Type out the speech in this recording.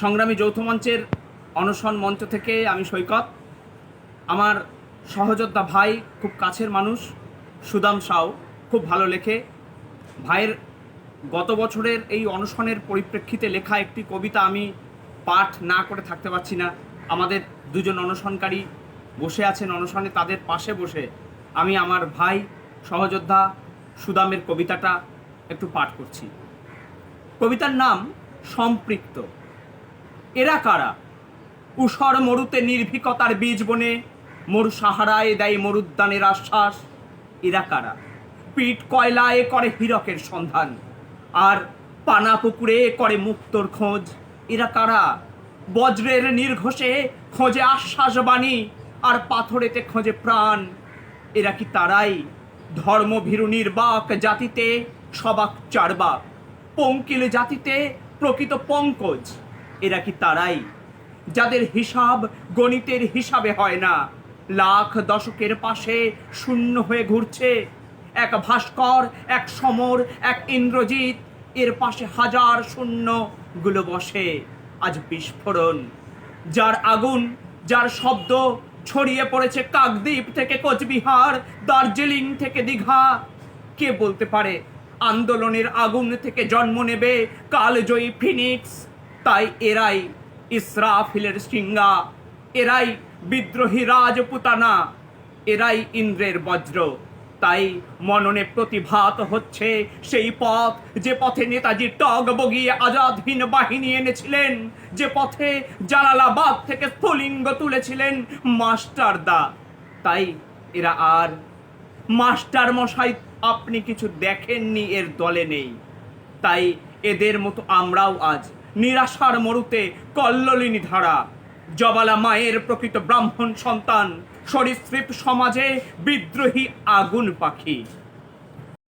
সংগ্রামী যৌথ মঞ্চের অনশন মঞ্চ থেকে আমি সৈকত। আমার সহযোদ্ধা ভাই খুব কাছের মানুষ, সুদাম সাউ, খুব ভালো লেখে। ভাইয়ের গত বছরের এই অনশনের পরিপ্রেক্ষিতে লেখা একটি কবিতা আমি পাঠ না করে থাকতে পারছি না। আমাদের দুজন অনশনকারী বসে আছেন অনশনে, তাদের পাশে বসে আমি আমার ভাই, সহযোদ্ধা সুদামের কবিতাটা একটু পাঠ করছি। কবিতার নাম সম্পৃক্ত। এরা কারা? উষর মরুতে নির্ভীকতার বীজ বনে, মরু সাহারায় দেয় মরুদ্যানের আশ্বাস। এরা কারা? পিট কয়লায় করে হীরকের সন্ধান, আর পানা পুকুরে করে মুক্তর খোঁজ। এরা কারা? বজ্রের নির্ঘোষে খোঁজে আশ্বাস বাণী, আর পাথরেতে খোঁজে প্রাণ। এরা কি তারাই? ধর্মভীরু নির্বাক জাতিতে সবাক চারবাক, পঙ্কিল জাতিতে প্রকৃত পঙ্কজ। এরা কি তারাই? যাদের হিসাব গণিতের হিসাবে হয় না। লাখ দশকের পাশে শূন্য হয়ে ঘুরছে। এক ভাস্কর, এক সমর, এক ইন্দ্রজিৎ, এর পাশে হাজার শূন্যগুলো বসে। আজ বিস্ফোরণ। যার আগুন, যার শব্দ ছড়িয়ে পড়েছে কাকদ্বীপ থেকে কোচবিহার, দার্জিলিং থেকে দীঘা। কে বলতে পারে আন্দোলনের আগুন থেকে জন্ম নেবে কালজয়ী ফিনিক্স? তাই এরাই ইসরাফিলের সিঙ্গা এরাই বিদ্রোহী রাজপুতানা, এরাই ইন্দ্রের বজ্র। তাই মননে প্রতিভাত হচ্ছে সেই পথ, যে পথে নেতাজি টগ বগিয়ে আজাদ হিন্দ বাহিনী এনেছিলেন, যে পথে জালালাবাদ থেকে স্ফুলিঙ্গ তুলেছিলেন মাস্টারদা। তাই এরা আর মাস্টার মশাই, আপনি কিছু দেখেননি এর দলে নেই। তাই এদের মতো আমরাও আজ নিরাশার মরুতে কল্লোলিনী ধারা। জবালা মায়ের প্রকৃত ব্রাহ্মণ সন্তান সরীসৃপ সমাজে বিদ্রোহী আগুন পাখি।